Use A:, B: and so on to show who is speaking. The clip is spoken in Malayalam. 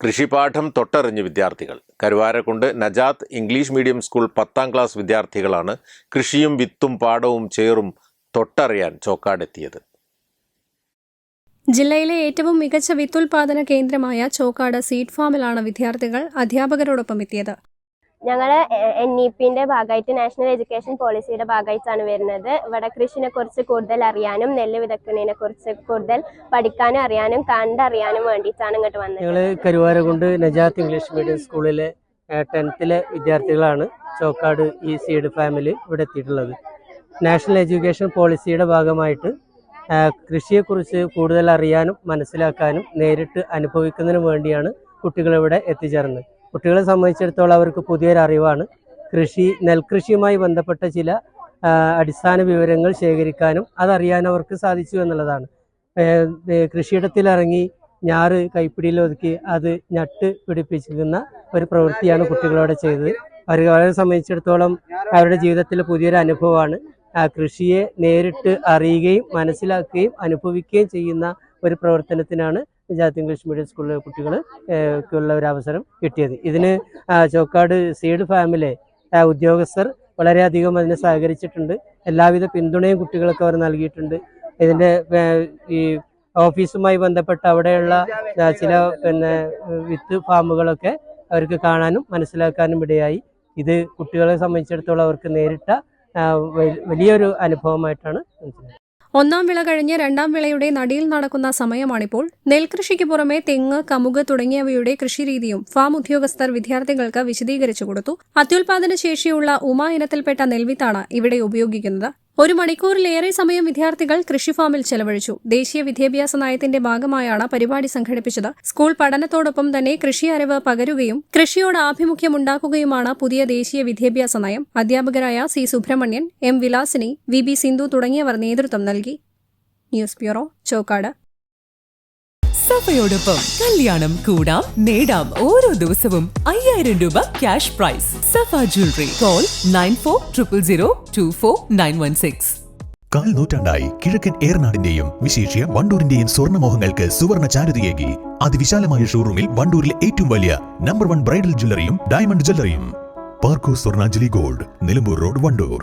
A: കൃഷിപാഠം തൊട്ടറിഞ്ഞ് വിദ്യാർത്ഥികൾ. Karuvarakundu Najath English medium school പത്താം ക്ലാസ് വിദ്യാർത്ഥികളാണ് കൃഷിയും വിത്തും പാടവും ചേറും തൊട്ടറിയാൻ ചോക്കാടെത്തിയത്.
B: ജില്ലയിലെ ഏറ്റവും മികച്ച വിത്തുൽപാദന കേന്ദ്രമായ ചോക്കാട് സീഡ് ഫാമിലാണ് വിദ്യാർത്ഥികൾ അധ്യാപകരോടൊപ്പം എത്തിയത്.
C: ഞങ്ങൾ എൻ ഇ പിന്റെ ഭാഗമായിട്ട് നാഷണൽ എഡ്യൂക്കേഷൻ പോളിസിയുടെ ഭാഗമായിട്ടാണ് വരുന്നത്. ഇവിടെ കൃഷിനെ കുറിച്ച് കൂടുതൽ അറിയാനും നെല്ല് വിതക്കുന്നതിനെ കുറിച്ച് കൂടുതൽ പഠിക്കാനും അറിയാനും കണ്ടറിയാനും വേണ്ടിയിട്ടാണ് ഇങ്ങോട്ട് വന്നത്.
D: ഞങ്ങൾ കരുവാരകുണ്ട് നജാത്ത് ഇംഗ്ലീഷ് മീഡിയം സ്കൂളിലെ ടെൻത്തിലെ വിദ്യാർത്ഥികളാണ് ചോക്കാട് ഈ സീഡ് ഫാമിലി ഇവിടെ എത്തിയിട്ടുള്ളത്. നാഷണൽ എഡ്യൂക്കേഷൻ പോളിസിയുടെ ഭാഗമായിട്ട് കൃഷിയെ കൃഷിയെക്കുറിച്ച് കൂടുതൽ അറിയാനും മനസ്സിലാക്കാനും നേരിട്ട് അനുഭവിക്കുന്നതിനും വേണ്ടിയാണ് കുട്ടികളിവിടെ എത്തിച്ചേർന്നത്. കുട്ടികളെ സംബന്ധിച്ചിടത്തോളം അവർക്ക് പുതിയൊരു അറിവാണ്. കൃഷി നെൽകൃഷിയുമായി ബന്ധപ്പെട്ട ചില അടിസ്ഥാന വിവരങ്ങൾ ശേഖരിക്കാനും അതറിയാൻ അവർക്ക് സാധിച്ചു എന്നുള്ളതാണ്. കൃഷിയിടത്തിലിറങ്ങി ഞാറ് കൈപ്പിടിയിൽ ഒതുക്കി അത് ഞട്ട് പിടിപ്പിക്കുന്ന ഒരു പ്രവൃത്തിയാണ് കുട്ടികളോട് ചെയ്തത്. അവർ അവരെ സംബന്ധിച്ചിടത്തോളം അവരുടെ ജീവിതത്തിൽ പുതിയൊരു അനുഭവമാണ്. ആ കൃഷിയെ നേരിട്ട് അറിയുകയും മനസ്സിലാക്കുകയും അനുഭവിക്കുകയും ചെയ്യുന്ന ഒരു പ്രവർത്തനത്തിനാണ് ജാതി ഇംഗ്ലീഷ് മീഡിയം സ്കൂളിലെ കുട്ടികൾ ഉള്ള ഒരു അവസരം കിട്ടിയത്. ഇതിന് ചോക്കാട് സീഡ് ഫാമിലെ ഉദ്യോഗസ്ഥർ വളരെയധികം അതിനെ സഹകരിച്ചിട്ടുണ്ട്. എല്ലാവിധ പിന്തുണയും കുട്ടികൾക്ക് അവർ നൽകിയിട്ടുണ്ട്. ഇതിന്റെ ഈ ഓഫീസുമായി ബന്ധപ്പെട്ട് അവിടെയുള്ള ചില പിന്നെ വിത്ത് ഫാമുകളൊക്കെ അവർക്ക് കാണാനും മനസ്സിലാക്കാനും ഇടയായി. ഇത് കുട്ടികളെ സംബന്ധിച്ചിടത്തോളം അവർക്ക് നേരിട്ട വലിയൊരു അനുഭവമായിട്ടാണ്
B: ഒന്നാം വിള കഴിഞ്ഞ് രണ്ടാം വിളയുടെ നടിയിൽ നടക്കുന്ന സമയമാണിപ്പോൾ. നെൽകൃഷിക്ക് പുറമെ തെങ്ങ് കമുക് തുടങ്ങിയവയുടെ കൃഷിരീതിയും ഫാം ഉദ്യോഗസ്ഥർ വിദ്യാർത്ഥികൾക്ക് വിശദീകരിച്ചു കൊടുത്തു. അത്യുൽപാദന ശേഷിയുള്ള ഉമ ഇനത്തിൽപ്പെട്ട നെൽവിത്താണ് ഇവിടെ ഉപയോഗിക്കുന്നത്. ഒരു മണിക്കൂറിലേറെ സമയം വിദ്യാർത്ഥികൾ കൃഷിഫാമിൽ ചെലവഴിച്ചു. ദേശീയ വിദ്യാഭ്യാസ നയത്തിന്റെ ഭാഗമായാണ് പരിപാടി സംഘടിപ്പിച്ചത്. സ്കൂൾ പഠനത്തോടൊപ്പം തന്നെ കൃഷി അറിവ് പകരുകയും കൃഷിയോട് ആഭിമുഖ്യമുണ്ടാക്കുകയുമാണ് പുതിയ ദേശീയ വിദ്യാഭ്യാസ നയം. അധ്യാപകരായ C Subramanian M Vilasini V B Sindhu തുടങ്ങിയവർ നേതൃത്വം നൽകി. News bureau Chokkad.
E: സഫയോടൊപ്പം കല്യാണം കൂടാം നേടാം ഓരോ ദിവസവും അയ്യായിരം രൂപ cash prize Safa jewellery call nine four triple zero two four nine one six
F: കാൽ നൂറ്റാണ്ടായി കിഴക്കൻ ഏറനാടിന്റെയും വിശേഷ്യ വണ്ടൂരിന്റെയും സ്വർണമോഹങ്ങൾക്ക് സുവർണ ചാരുതയേകി. അതിവിശാലമായ ഷോറൂമിൽ വണ്ടൂരിലെ ഏറ്റവും വലിയ നമ്പർ വൺ ബ്രൈഡൽ ജ്വല്ലറിയും ഡയമണ്ട് ജ്വല്ലറിയും പാർക്കോ സ്വർണാഞ്ജലി ഗോൾഡ് നിലമ്പൂർ റോഡ് വണ്ടൂർ.